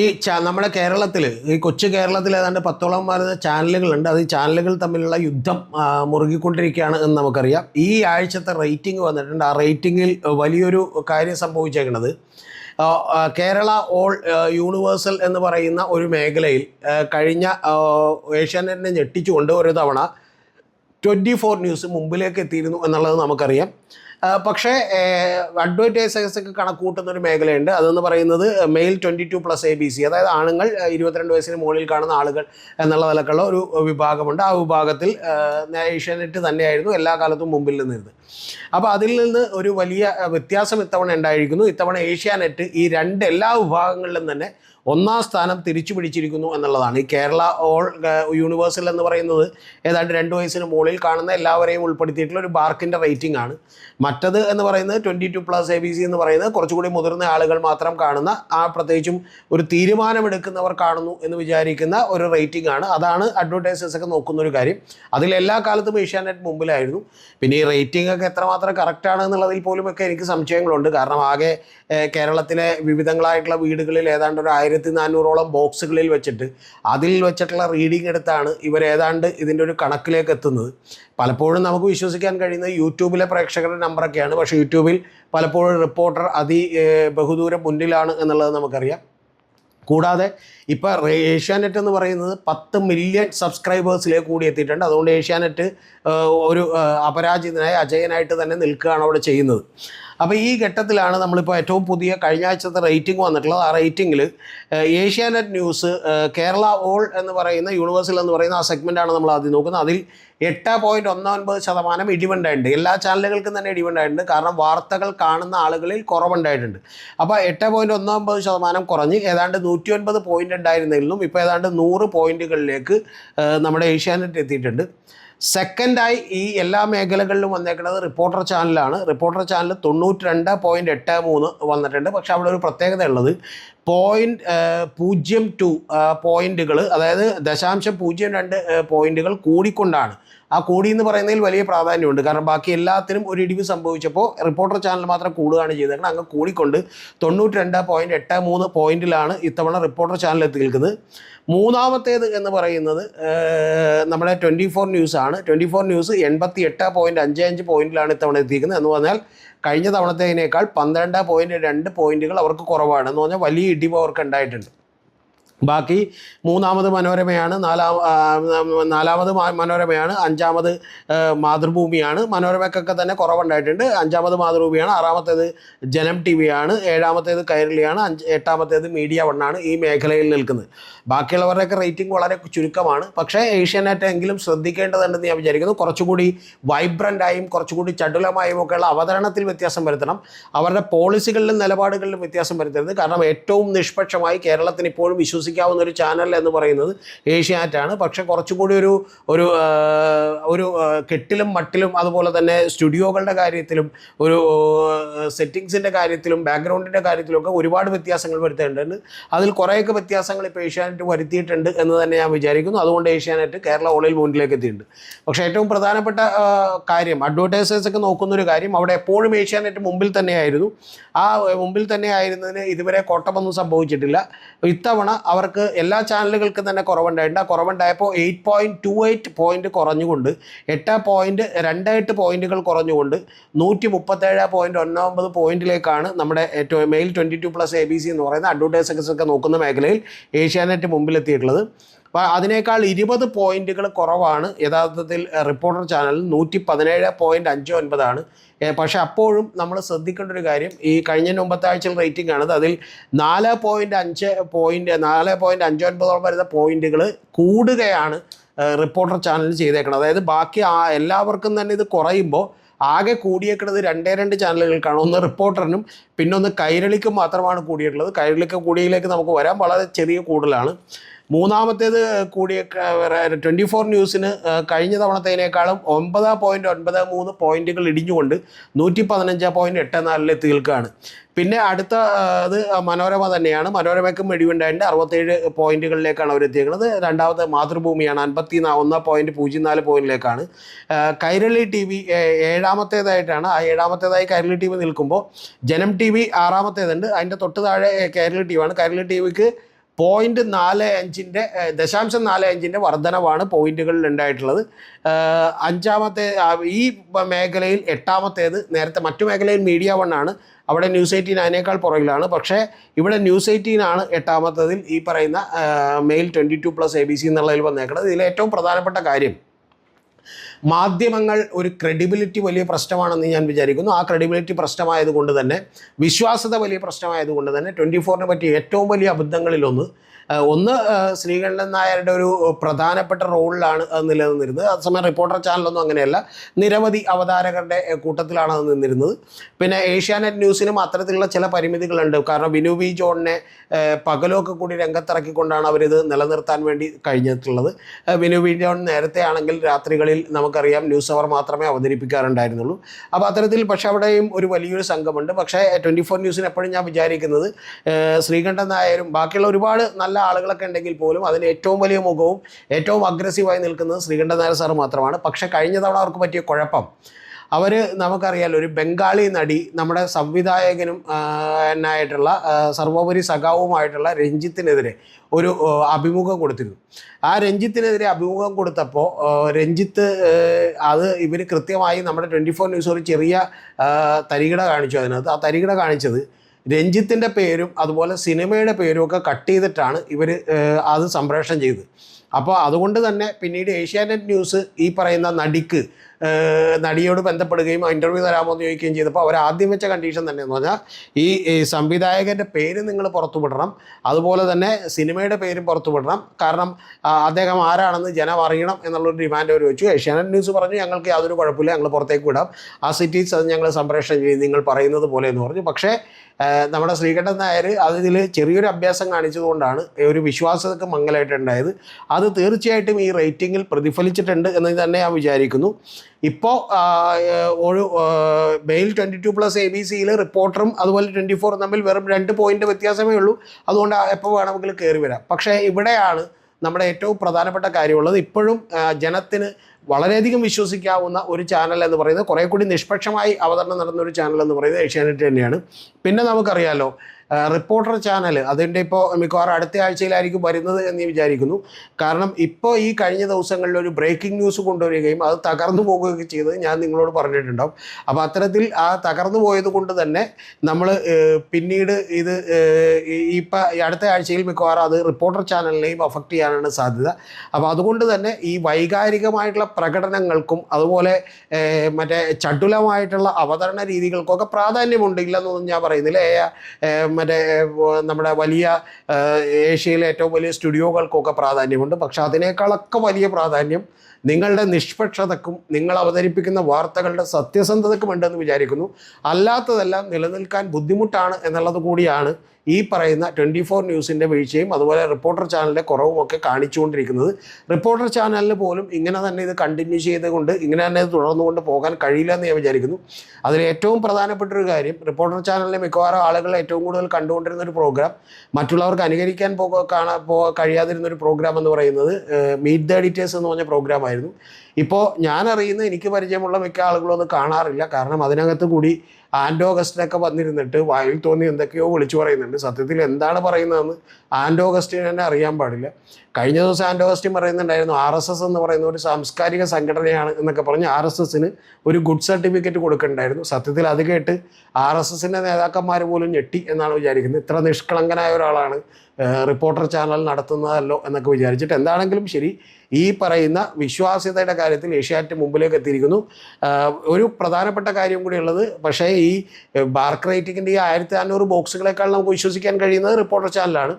ഈ നമ്മുടെ കേരളത്തിൽ ഈ കൊച്ചു കേരളത്തിൽ ഏതാണ്ട് പത്തോളം വരുന്ന ചാനലുകളുണ്ട്. അത് ഈ ചാനലുകൾ തമ്മിലുള്ള യുദ്ധം മുറുകിക്കൊണ്ടിരിക്കുകയാണ് എന്ന് നമുക്കറിയാം. ഈ ആഴ്ചത്തെ റേറ്റിംഗ് വന്നിട്ടുണ്ട്. ആ റേറ്റിങ്ങിൽ വലിയൊരു കാര്യം സംഭവിച്ചേക്കുന്നത് കേരള ഓൾ യൂണിവേഴ്സൽ എന്ന് പറയുന്ന ഒരു മേഖലയിൽ കഴിഞ്ഞ ഏഷ്യാനെറ്റിനെ ഞെട്ടിച്ചുകൊണ്ട് ഒരു തവണ ട്വന്റി ഫോർ ന്യൂസ് മുമ്പിലേക്ക് എത്തിയിരുന്നു എന്നുള്ളത് നമുക്കറിയാം. പക്ഷേ അഡ്വർടൈസേഴ്സ് ഒക്കെ കണക്കൂട്ടുന്ന ഒരു മേഖലയുണ്ട്. അതെന്ന് പറയുന്നത് male twenty two plus A B C അതായത് ആണുങ്ങൾ ഇരുപത്തിരണ്ട് വയസ്സിന് മുകളിൽ കാണുന്ന ആളുകൾ എന്നുള്ള നിലക്കുള്ള ഒരു വിഭാഗമുണ്ട്. ആ വിഭാഗത്തിൽ ഏഷ്യാനെറ്റ് തന്നെയായിരുന്നു എല്ലാ കാലത്തും മുമ്പിൽ നിന്നിരുന്നത്. അപ്പോൾ അതിൽ നിന്ന് ഒരു വലിയ വ്യത്യാസം ഇത്തവണ ഉണ്ടായിരിക്കുന്നു. ഇത്തവണ ഏഷ്യാനെറ്റ് ഈ രണ്ട് എല്ലാ വിഭാഗങ്ങളിലും തന്നെ ഒന്നാം സ്ഥാനം തിരിച്ചു പിടിച്ചിരിക്കുന്നു എന്നുള്ളതാണ്. ഈ കേരള ഓൾ യൂണിവേഴ്സൽ എന്ന് പറയുന്നത് ഏതാണ്ട് രണ്ട് വയസ്സിന് മുകളിൽ കാണുന്ന എല്ലാവരെയും ഉൾപ്പെടുത്തിയിട്ടുള്ള ഒരു ബാർക്കിന്റെ റേറ്റിംഗ് ആണ്. മറ്റത് എന്ന് പറയുന്നത് twenty two plus A B C എന്ന് പറയുന്നത് കുറച്ചുകൂടി മുതിർന്ന ആളുകൾ മാത്രം കാണുന്ന ആ പ്രത്യേകിച്ചും ഒരു തീരുമാനമെടുക്കുന്നവർ കാണുന്നു എന്ന് വിചാരിക്കുന്ന ഒരു റേറ്റിംഗ് ആണ്. അതാണ് അഡ്വർടൈസേഴ്സ് ഒക്കെ നോക്കുന്ന ഒരു കാര്യം. അതിൽ എല്ലാ കാലത്തും ഏഷ്യാനെറ്റ് മുമ്പിലായിരുന്നു. പിന്നെ ഈ റേറ്റിംഗ് ഒക്കെ എത്രമാത്രം കറക്റ്റ് ആണ് എന്നുള്ളതിൽ പോലും ഒക്കെ എനിക്ക് സംശയങ്ങളുണ്ട്. കാരണം ആകെ കേരളത്തിലെ വിവിധങ്ങളായിട്ടുള്ള വീടുകളിൽ ഏതാണ്ട് ഒരു ആയിരത്തി നാനൂറോളം ബോക്സുകളിൽ വെച്ചിട്ട് അതിൽ വെച്ചിട്ടുള്ള റീഡിംഗ് എടുത്താണ് ഇവർ ഏതാണ്ട് ഇതിന്റെ ഒരു കണക്കിലേക്ക് എത്തുന്നത്. പലപ്പോഴും നമുക്ക് വിശ്വസിക്കാൻ കഴിയുന്നത് യൂട്യൂബിലെ പ്രേക്ഷകരുടെ നമ്പറൊക്കെയാണ് പക്ഷേ യൂട്യൂബിൽ പലപ്പോഴും റിപ്പോർട്ടർ അതി ബഹുദൂരം മുന്നിലാണ് എന്നുള്ളത് നമുക്കറിയാം. കൂടാതെ ഇപ്പോൾ ഏഷ്യാനെറ്റ് എന്ന് പറയുന്നത് പത്ത് മില്യൺ സബ്സ്ക്രൈബേഴ്സിലേക്ക് കൂടി എത്തിയിട്ടുണ്ട്. അതുകൊണ്ട് ഏഷ്യാനെറ്റ് ഒരു അപരാജിതനായി അജയനായിട്ട് തന്നെ നിൽക്കുകയാണ് അവിടെ ചെയ്യുന്നത്. അപ്പോൾ ഈ ഘട്ടത്തിലാണ് നമ്മളിപ്പോൾ ഏറ്റവും പുതിയ കഴിഞ്ഞ ആഴ്ചത്തെ റേറ്റിംഗ് വന്നിട്ടുള്ളത്. ആ റേറ്റിംഗിൽ ഏഷ്യാനെറ്റ് ന്യൂസ് കേരള ഓൾ എന്ന് പറയുന്ന യൂണിവേഴ്സിൽ എന്ന് പറയുന്ന ആ സെഗ്മെന്റാണ് നമ്മൾ ആദ്യം നോക്കുന്നത്. അതിൽ എട്ട് പോയിന്റ് ഒന്ന് ഒൻപത് ശതമാനം ഇടിവുണ്ടായിട്ടുണ്ട്. എല്ലാ ചാനലുകൾക്കും തന്നെ ഇടിവുണ്ടായിട്ടുണ്ട്. കാരണം വാർത്തകൾ കാണുന്ന ആളുകളിൽ കുറവുണ്ടായിട്ടുണ്ട്. അപ്പോൾ എട്ട് പോയിന്റ് ഒന്ന് ശതമാനം കുറഞ്ഞ് ഏതാണ്ട് നൂറ്റി ഒൻപത് പോയിന്റ് ഉണ്ടായിരുന്നെങ്കിലും ഇപ്പോൾ ഏതാണ്ട് നൂറ് പോയിന്റുകളിലേക്ക് നമ്മുടെ ഏഷ്യാനെറ്റ് എത്തിയിട്ടുണ്ട്. സെക്കൻഡായി ഈ എല്ലാ മേഖലകളിലും വന്നേക്കുന്നത് റിപ്പോർട്ടർ ചാനലാണ്. റിപ്പോർട്ടർ ചാനൽ തൊണ്ണൂറ്റി രണ്ട് പോയിന്റ് എട്ട് മൂന്ന് വന്നിട്ടുണ്ട്. പക്ഷേ അവിടെ ഒരു പ്രത്യേകത ഉള്ളത്. പോയിന്റ് പൂജ്യം ടു പോയിന്റുകൾ അതായത് ദശാംശം പൂജ്യം രണ്ട് പോയിന്റുകൾ കൂടിക്കൊണ്ടാണ്. ആ കൂടി എന്ന് പറയുന്നതിൽ വലിയ പ്രാധാന്യമുണ്ട്. കാരണം ബാക്കി എല്ലാത്തിനും ഒരു ഇടിവ് സംഭവിച്ചപ്പോൾ റിപ്പോർട്ടർ ചാനൽ മാത്രം കൂടുകയാണ് ചെയ്തേക്കുന്നത് അങ്ങ് കൂടിക്കൊണ്ട് തൊണ്ണൂറ്റി രണ്ട് പോയിന്റ് എട്ട് മൂന്ന് പോയിന്റിലാണ് ഇത്തവണ റിപ്പോർട്ടർ ചാനൽ എത്തി നിൽക്കുന്നത്. മൂന്നാമത്തേത് എന്ന് പറയുന്നത് നമ്മുടെ ട്വന്റി ഫോർ ആണ്. ട്വന്റി ഫോർ ന്യൂസ് എൺപത്തി എട്ട് പോയിന്റ് അഞ്ച് അഞ്ച് പോയിന്റിലാണ് ഇത്തവണ എത്തിയിരിക്കുന്നത്. എന്ന് പറഞ്ഞാൽ കഴിഞ്ഞ തവണത്തേതിനേക്കാൾ പന്ത്രണ്ട് പോയിന്റ് രണ്ട് പോയിന്റുകൾ അവർക്ക് കുറവാണ്. എന്ന് പറഞ്ഞാൽ വലിയ ഇടിവ് അവർക്ക് ഉണ്ടായിട്ടുണ്ട്. ബാക്കി മൂന്നാമത് മനോരമയാണ് നാലാം നാലാമത് മനോരമയാണ് അഞ്ചാമത് മാതൃഭൂമിയാണ്. മനോരമയ്ക്കൊക്കെ തന്നെ കുറവുണ്ടായിട്ടുണ്ട്. അഞ്ചാമത് മാതൃഭൂമിയാണ് ആറാമത്തേത് ജനം ടി ആണ് ഏഴാമത്തേത് കൈരളിയാണ് അഞ്ച് എട്ടാമത്തേത് മീഡിയ വണ്ണാണ് ഈ മേഖലയിൽ നിൽക്കുന്നത്. ബാക്കിയുള്ളവരുടെയൊക്കെ റേറ്റിംഗ് വളരെ ചുരുക്കമാണ്. പക്ഷേ ഏഷ്യാനെറ്റ് എങ്കിലും ശ്രദ്ധിക്കേണ്ടതുണ്ടെന്ന് ഞാൻ വിചാരിക്കുന്നു. കുറച്ചുകൂടി വൈബ്രന്റായും കുറച്ചുകൂടി ചടുലമായും ഒക്കെയുള്ള അവതരണത്തിൽ വ്യത്യാസം വരുത്തണം. അവരുടെ പോളിസികളിലും നിലപാടുകളിലും വ്യത്യാസം വരുത്തരുത്. കാരണം ഏറ്റവും നിഷ്പക്ഷമായി കേരളത്തിന് ഇപ്പോഴും വിശ്വസിക്കാവുന്ന ഒരു ചാനൽ എന്ന് പറയുന്നത് ഏഷ്യാനെറ്റാണ് പക്ഷേ കുറച്ചുകൂടി ഒരു ഒരു ഒരു കെട്ടിലും മട്ടിലും അതുപോലെ തന്നെ സ്റ്റുഡിയോകളുടെ കാര്യത്തിലും ഒരു സെറ്റിങ്സിന്റെ കാര്യത്തിലും ബാക്ക്ഗ്രൗണ്ടിന്റെ കാര്യത്തിലൊക്കെ ഒരുപാട് വ്യത്യാസങ്ങൾ വരുത്തേണ്ടതുണ്ട്. അതിൽ കുറേയൊക്കെ വ്യത്യാസങ്ങൾ ഇപ്പോൾ ഏഷ്യാനെറ്റ് വരുത്തിയിട്ടുണ്ട് എന്ന് തന്നെ ഞാൻ വിചാരിക്കുന്നു. അതുകൊണ്ട് ഏഷ്യാനെറ്റ് കേരള ഓളിൽ മുന്നിലേക്ക് എത്തിയിട്ടുണ്ട്. പക്ഷേ ഏറ്റവും പ്രധാനപ്പെട്ട കാര്യം അഡ്വർടൈസേഴ്സ് ഒക്കെ നോക്കുന്ന ഒരു കാര്യം അവിടെ എപ്പോഴും ഏഷ്യാനെറ്റ് മുമ്പിൽ തന്നെയായിരുന്നു. ആ മുമ്പിൽ തന്നെ ആയിരുന്നതിന് ഇതുവരെ കോട്ടമൊന്നും സംഭവിച്ചിട്ടില്ല. ഇത്തവണ അവർക്ക് എല്ലാ ചാനലുകൾക്കും തന്നെ കുറവുണ്ടായിട്ടുണ്ട്. ആ കുറവുണ്ടായപ്പോൾ eight point two eight point കുറഞ്ഞുകൊണ്ട് എട്ട് പോയിന്റ് എട്ട് പോയിന്റുകൾ കുറഞ്ഞുകൊണ്ട് നൂറ്റി മുപ്പത്തേഴ് പോയിന്റ് ഒന്നൊമ്പത് പോയിന്റിലേക്കാണ് നമ്മുടെ male twenty two plus A B C എന്ന് പറയുന്ന അഡ്വർടൈസേഴ്സ് ഒക്കെ നോക്കുന്ന മേഖലയിൽ ഏഷ്യാനെറ്റ് മുമ്പിലെത്തിയിട്ടുള്ളത്. അതിനേക്കാൾ ഇരുപത് പോയിന്റുകൾ കുറവാണ്. യഥാർത്ഥത്തിൽ റിപ്പോർട്ടർ ചാനൽ നൂറ്റി പതിനേഴ് പോയിന്റ് അഞ്ച് ഒൻപതാണ്. പക്ഷെ അപ്പോഴും നമ്മൾ ശ്രദ്ധിക്കേണ്ട ഒരു കാര്യം ഈ കഴിഞ്ഞ മുമ്പത്തെ ആഴ്ചയിൽ റേറ്റിംഗ് ആണത് അതിൽ നാല് പോയിന്റ് അഞ്ച് പോയിന്റ് നാല് പോയിന്റ് അഞ്ച് ഒൻപതോളം വരുന്ന പോയിന്റുകൾ കൂടുകയാണ് റിപ്പോർട്ടർ ചാനൽ ചെയ്തേക്കുന്നത് അതായത് ബാക്കി ആ എല്ലാവർക്കും തന്നെ ഇത് കുറയുമ്പോൾ ആകെ കൂടിയേക്കുന്നത് രണ്ടേ രണ്ട് ചാനലുകൾക്കാണ്. ഒന്ന് റിപ്പോർട്ടറിനും പിന്നെ ഒന്ന് കൈരളിക്കും മാത്രമാണ് കൂടിയിട്ടുള്ളത് കൈരളിക്ക് കൂടിയിലേക്ക് നമുക്ക് വരാൻ വളരെ ചെറിയ കൂടുതലാണ്. മൂന്നാമത്തേത് കൂടിയ ട്വന്റി ഫോർ ന്യൂസിന് കഴിഞ്ഞ തവണത്തേനേക്കാളും ഒമ്പത് പോയിന്റ് ഒൻപത് മൂന്ന് പോയിന്റുകൾ ഇടിഞ്ഞുകൊണ്ട് നൂറ്റി പതിനഞ്ച് പോയിന്റ് എട്ട് നാലിലെത്തി നിൽക്കുകയാണ് പിന്നെ അടുത്ത അത് മനോരമ തന്നെയാണ്. മനോരമയ്ക്കും വെടിവുണ്ടായിട്ട് അറുപത്തേഴ് പോയിന്റുകളിലേക്കാണ് അവരെത്തിയിരിക്കുന്നത് രണ്ടാമത്തെ മാതൃഭൂമിയാണ്. അൻപത്തി ഒന്ന് പോയിന്റ് പൂജ്യം നാല് പോയിന്റിലേക്കാണ്. കൈരളി ടി വി ഏഴാമത്തേതായിട്ടാണ്. ആ ഏഴാമത്തേതായി കൈരളി ടി വി നിൽക്കുമ്പോൾ ജനം ടി വി ആറാമത്തേതുണ്ട്. അതിന്റെ തൊട്ട് താഴെ കൈരളി ടി വി ആണ്. കൈരളി ടി വിക്ക് പോയിന്റ് നാല് അഞ്ചിന്റെ ദശാംശം നാല് അഞ്ചിന്റെ വർധനവാണ് പോയിന്റുകളിൽ ഉണ്ടായിട്ടുള്ളത്. അഞ്ചാമത്തെ ഈ മേഖലയിൽ എട്ടാമത്തേത് നേരത്തെ മറ്റു മേഖലയിൽ മീഡിയ വൺ ആണ്. അവിടെ ന്യൂസ് എയ്റ്റീൻ അതിനേക്കാൾ പുറകിലാണ്. പക്ഷേ ഇവിടെ ന്യൂസ് എയ്റ്റീൻ ആണ് എട്ടാമത്തതിൽ ഈ പറയുന്ന male twenty two plus A B C എന്നുള്ളതിൽ വന്നേക്കുന്നത് ഇതിൽ ഏറ്റവും പ്രധാനപ്പെട്ട കാര്യം മാധ്യമങ്ങൾ ഒരു ക്രെഡിബിലിറ്റി വലിയ പ്രശ്നമാണെന്ന് ഞാൻ വിചാരിക്കുന്നു. ആ ക്രെഡിബിലിറ്റി പ്രശ്നമായതുകൊണ്ട് തന്നെ വിശ്വാസത വലിയ പ്രശ്നമായതുകൊണ്ട് തന്നെ ട്വന്റി ഫോറിനെ പറ്റി ഏറ്റവും വലിയ അബദ്ധങ്ങളിലൊന്ന് ഒന്ന് ശ്രീകണ്ഠൻ നായരുടെ ഒരു പ്രധാനപ്പെട്ട റോളിലാണ് അത് നിലനിന്നിരുന്നത്. അതേസമയം റിപ്പോർട്ടർ ചാനലൊന്നും അങ്ങനെയല്ല. നിരവധി അവതാരകരുടെ കൂട്ടത്തിലാണ് അത് നിന്നിരുന്നത്. പിന്നെ ഏഷ്യാനെറ്റ് ന്യൂസിനും അത്തരത്തിലുള്ള ചില പരിമിതികളുണ്ട്. കാരണം വിനു വി ജോണിനെ പകലൊക്കെ കൂടി രംഗത്തിറക്കിക്കൊണ്ടാണ് അവരിത് നിലനിർത്താൻ വേണ്ടി കഴിഞ്ഞിട്ടുള്ളത്. വിനു വി ജോൺ നേരത്തെ ആണെങ്കിൽ രാത്രികളിൽ നമുക്കറിയാം ന്യൂസ് അവർ മാത്രമേ അവതരിപ്പിക്കാറുണ്ടായിരുന്നുള്ളൂ. അപ്പോൾ അത്തരത്തിൽ പക്ഷേ അവിടെയും ഒരു വലിയൊരു സംഘമുണ്ട്. പക്ഷേ ട്വന്റി ഫോർ ന്യൂസിന് എപ്പോഴും ഞാൻ വിചാരിക്കുന്നത് ശ്രീകണ്ഠൻ നായരും ബാക്കിയുള്ള ഒരുപാട് നല്ല ആളുകളൊക്കെ ഉണ്ടെങ്കിൽ പോലും അതിന് ഏറ്റവും വലിയ മുഖവും ഏറ്റവും അഗ്രസീവായി നിൽക്കുന്നത് ശ്രീകണ്ഠൻ നായർ സാർ മാത്രമാണ്. പക്ഷേ കഴിഞ്ഞ തവണ അവർക്ക് പറ്റിയ കുഴപ്പം. അവർ നമുക്കറിയാലോ ഒരു ബംഗാളി നടി നമ്മുടെ സംവിധായകനും എന്നായിട്ടുള്ള സർവോപരി സഖാവുമായിട്ടുള്ള രഞ്ജിത്തിനെതിരെ ഒരു അഭിമുഖം കൊടുത്തിരുന്നു. ആ രഞ്ജിത്തിനെതിരെ അഭിമുഖം കൊടുത്തപ്പോൾ രഞ്ജിത്ത് അത് ഇവർ കൃത്യമായി നമ്മുടെ ട്വന്റി ഫോർ ന്യൂസ് ഒരു ചെറിയ തരികിട കാണിച്ചു അതിനകത്ത്. ആ തരികിട കാണിച്ചത് രഞ്ജിത്തിന്റെ പേരും അതുപോലെ സിനിമയുടെ പേരും ഒക്കെ കട്ട് ചെയ്തിട്ടാണ് ഇവർ അത് സംപ്രേഷണം ചെയ്തത്. അപ്പോൾ അതുകൊണ്ട് തന്നെ പിന്നീട് ഏഷ്യാനെറ്റ് ന്യൂസ് ഈ പറയുന്ന നടിക്ക് നടിയോട് ബന്ധപ്പെടുകയും ഇന്റർവ്യൂ തരാമോ എന്ന് ചോദിക്കുകയും ചെയ്തപ്പോൾ അവർ ആദ്യം വെച്ച കണ്ടീഷൻ തന്നെ എന്ന് പറഞ്ഞാൽ ഈ സംവിധായകന്റെ പേര് നിങ്ങൾ പുറത്തുവിടണം അതുപോലെ തന്നെ സിനിമയുടെ പേരും പുറത്തുവിടണം കാരണം അദ്ദേഹം ആരാണെന്ന് ജനം അറിയണം എന്നുള്ളൊരു ഡിമാൻഡ് അവർ വെച്ചു. ഏഷ്യാനെറ്റ് ന്യൂസ് പറഞ്ഞു ഞങ്ങൾക്ക് യാതൊരു കുഴപ്പമില്ല ഞങ്ങൾ പുറത്തേക്ക് വിടാം. ആ സിറ്റീസ് അത് ഞങ്ങൾ സംപ്രേഷണം ചെയ്യും നിങ്ങൾ പറയുന്നത് പോലെ എന്ന് പറഞ്ഞു. പക്ഷേ നമ്മുടെ ശ്രീകണ്ഠൻ നായർ അതിൽ ചെറിയൊരു അഭ്യാസം കാണിച്ചതുകൊണ്ടാണ് ഒരു വിശ്വാസതൊക്കെ മങ്ങലായിട്ടുണ്ടായത് അത് തീർച്ചയായിട്ടും ഈ റേറ്റിങ്ങിൽ പ്രതിഫലിച്ചിട്ടുണ്ട് എന്ന് തന്നെ ഞാൻ വിചാരിക്കുന്നു. ഇപ്പോൾ ഒരു male twenty two plus A B സിയിൽ റിപ്പോർട്ടറും അതുപോലെ ട്വന്റി ഫോറും തമ്മിൽ വെറും രണ്ട് പോയിന്റ് വ്യത്യാസമേ ഉള്ളൂ. അതുകൊണ്ട് എപ്പോൾ വേണമെങ്കിലും കയറി വരാം. പക്ഷേ ഇവിടെയാണ് നമ്മുടെ ഏറ്റവും പ്രധാനപ്പെട്ട കാര്യമുള്ളത്. ഇപ്പോഴും ജനത്തിന് വളരെയധികം വിശ്വസിക്കാവുന്ന ഒരു ചാനൽ എന്ന് പറയുന്നത് കുറേ കൂടി നിഷ്പക്ഷമായി അവതരണം നടന്ന ഒരു ചാനൽ എന്ന് പറയുന്നത് ഏഷ്യാനെറ്റ് തന്നെയാണ്. പിന്നെ നമുക്കറിയാലോ റിപ്പോർട്ടർ ചാനൽ അതിന്റെ ഇപ്പോൾ മിക്കവാറും അടുത്ത ആഴ്ചയിലായിരിക്കും വരുന്നത് എന്ന് വിചാരിക്കുന്നു. കാരണം ഇപ്പോൾ ഈ കഴിഞ്ഞ ദിവസങ്ങളിൽ ഒരു ബ്രേക്കിംഗ് ന്യൂസ് കൊണ്ടുവരികയും അത് തകർന്നു പോകുകയൊക്കെ ചെയ്തത് ഞാൻ നിങ്ങളോട് പറഞ്ഞിട്ടുണ്ടാവും. അപ്പോൾ അത്തരത്തിൽ ആ തകർന്നു പോയത് കൊണ്ട് തന്നെ നമ്മൾ പിന്നീട് ഇത് ഇപ്പം അടുത്ത ആഴ്ചയിൽ മിക്കവാറും അത് റിപ്പോർട്ടർ ചാനലിനെയും അഫക്റ്റ് ചെയ്യാനാണ് സാധ്യത. അപ്പോൾ അതുകൊണ്ട് തന്നെ ഈ വൈകാരികമായിട്ടുള്ള പ്രകടനങ്ങൾക്കും അതുപോലെ മറ്റേ ചടുലമായിട്ടുള്ള അവതരണ രീതികൾക്കൊക്കെ പ്രാധാന്യമുണ്ട് ഇല്ലെന്നൊന്നും ഞാൻ പറയുന്നില്ല. മറ്റേ നമ്മുടെ വലിയ ഏഷ്യയിലെ ഏറ്റവും വലിയ സ്റ്റുഡിയോകൾക്കൊക്കെ പ്രാധാന്യമുണ്ട്. പക്ഷെ അതിനേക്കാളൊക്കെ വലിയ പ്രാധാന്യം നിങ്ങളുടെ നിഷ്പക്ഷതക്കും നിങ്ങൾ അവതരിപ്പിക്കുന്ന വാർത്തകളുടെ സത്യസന്ധതക്കും ഉണ്ടെന്ന് വിചാരിക്കുന്നു. അല്ലാത്തതെല്ലാം നിലനിൽക്കാൻ ബുദ്ധിമുട്ടാണ് എന്നുള്ളത് കൂടിയാണ് ഈ പറയുന്ന ട്വന്റി ഫോർ ന്യൂസിന്റെ വീഴ്ചയും അതുപോലെ റിപ്പോർട്ടർ ചാനലിന്റെ കുറവുമൊക്കെ കാണിച്ചുകൊണ്ടിരിക്കുന്നത്. റിപ്പോർട്ടർ ചാനലിന് പോലും ഇങ്ങനെ തന്നെ ഇത് കണ്ടിന്യൂ ചെയ്തുകൊണ്ട് ഇങ്ങനെ തന്നെ ഇത് തുടർന്നുകൊണ്ട് പോകാൻ കഴിയില്ല എന്ന് ഞാൻ വിചാരിക്കുന്നു. അതിൽ ഏറ്റവും പ്രധാനപ്പെട്ട ഒരു കാര്യം റിപ്പോർട്ടർ ചാനലിലെ മിക്കവാറും ആളുകൾ ഏറ്റവും കൂടുതൽ കണ്ടുകൊണ്ടിരുന്ന ഒരു പ്രോഗ്രാം മറ്റുള്ളവർക്ക് അനുകരിക്കാൻ പോകാൻ കഴിയാതിരുന്ന ഒരു പ്രോഗ്രാം എന്ന് പറയുന്നത് മീറ്റ് ദ എഡിറ്റേഴ്സ് എന്ന് പറഞ്ഞ പ്രോഗ്രാം ആയിരുന്നു. ഇപ്പോൾ ഞാൻ അറിയുന്ന എനിക്ക് പരിചയമുള്ള മിക്ക ആളുകളും അത് കാണാറില്ല. കാരണം അതിനകത്ത് കൂടി ആൻഡോ ഓഗസ്റ്റിനൊക്കെ വന്നിരുന്നിട്ട് വായിൽ തോന്നി എന്തൊക്കെയോ വിളിച്ചു പറയുന്നുണ്ട്. സത്യത്തിൽ എന്താണ് പറയുന്നതെന്ന് ആൻഡോ ഓഗസ്റ്റിന് തന്നെ അറിയാൻ പാടില്ല. കഴിഞ്ഞ ദിവസം ആൻഡോഗസ്റ്റിൻ പറയുന്നുണ്ടായിരുന്നു ആർ എസ് എസ് എന്ന് പറയുന്ന ഒരു സാംസ്കാരിക സംഘടനയാണ് എന്നൊക്കെ പറഞ്ഞ് ആർ എസ് എസിന് ഒരു ഗുഡ് സർട്ടിഫിക്കറ്റ് കൊടുക്കണ്ടായിരുന്നു സത്യത്തിൽ അത് കേട്ട് ആർ എസ് എസിന്റെ നേതാക്കന്മാർ പോലും ഞെട്ടി എന്നാണ് വിചാരിക്കുന്നത്. ഇത്ര നിഷ്കളങ്കനായ ഒരാളാണ് റിപ്പോർട്ടർ ചാനൽ നടത്തുന്നതല്ലോ എന്നൊക്കെ വിചാരിച്ചിട്ട് എന്താണെങ്കിലും ശരി ഈ പറയുന്ന വിശ്വാസ്യതയുടെ കാര്യത്തിൽ ഏഷ്യാറ്റ് മുമ്പിലേക്ക് എത്തിയിരിക്കുന്നു. ഒരു പ്രധാനപ്പെട്ട കാര്യം കൂടി ഉള്ളത് പക്ഷേ ബാർക്ക് റേറ്റിങ്ങിന്റെ ഈ ആയിരത്തി അഞ്ഞൂറ് ബോക്സുകളെക്കാൾ നമുക്ക് വിശ്വസിക്കാൻ കഴിയുന്നത് റിപ്പോർട്ടർ ചാനലാണ്.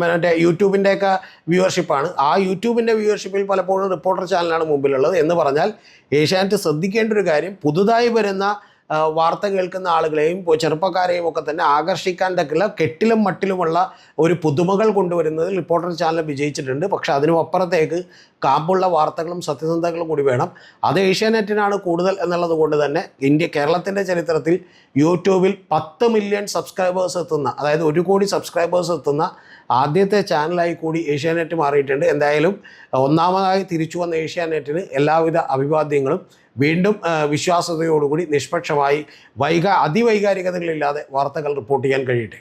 മറ്റേ യൂട്യൂബിന്റെയൊക്കെ വ്യൂവർഷിപ്പാണ്. ആ യൂട്യൂബിന്റെ വ്യൂവർഷിപ്പിൽ പലപ്പോഴും റിപ്പോർട്ടർ ചാനലാണ് മുമ്പിലുള്ളത് എന്ന് പറഞ്ഞാൽ ഏഷ്യാനെറ്റ് ശ്രദ്ധിക്കേണ്ട ഒരു കാര്യം പുതുതായി വരുന്ന വാർത്ത കേൾക്കുന്ന ആളുകളെയും ചെറുപ്പക്കാരെയും ഒക്കെ തന്നെ ആകർഷിക്കാൻ തക്കുള്ള കെട്ടിലും മട്ടിലുമുള്ള ഒരു പുതുമകൾ കൊണ്ടുവരുന്നതിൽ റിപ്പോർട്ടർ ചാനൽ വിജയിച്ചിട്ടുണ്ട്. പക്ഷേ അതിനും അപ്പുറത്തേക്ക് കാമ്പുള്ള വാർത്തകളും സത്യസന്ധതകളും കൂടി വേണം. അത് ഏഷ്യാനെറ്റിനാണ് കൂടുതൽ എന്നുള്ളത് കൊണ്ട് തന്നെ ഇന്ത്യ കേരളത്തിന്റെ ചരിത്രത്തിൽ യൂട്യൂബിൽ പത്ത് മില്യൺ സബ്സ്ക്രൈബേഴ്സ് എത്തുന്ന അതായത് ഒരു കോടി സബ്സ്ക്രൈബേഴ്സ് എത്തുന്ന ആദ്യത്തെ ചാനലായി കൂടി ഏഷ്യാനെറ്റ് മാറിയിട്ടുണ്ട്. എന്തായാലും ഒന്നാമതായി തിരിച്ചു വന്ന ഏഷ്യാനെറ്റിന് എല്ലാവിധ അഭിവാദ്യങ്ങളും വീണ്ടും വിശ്വാസ്യതയോടുകൂടി നിഷ്പക്ഷമായി വൈകാ അതിവൈകാരികതകളില്ലാതെ വാർത്തകൾ റിപ്പോർട്ട് ചെയ്യാൻ കഴിയട്ടെ.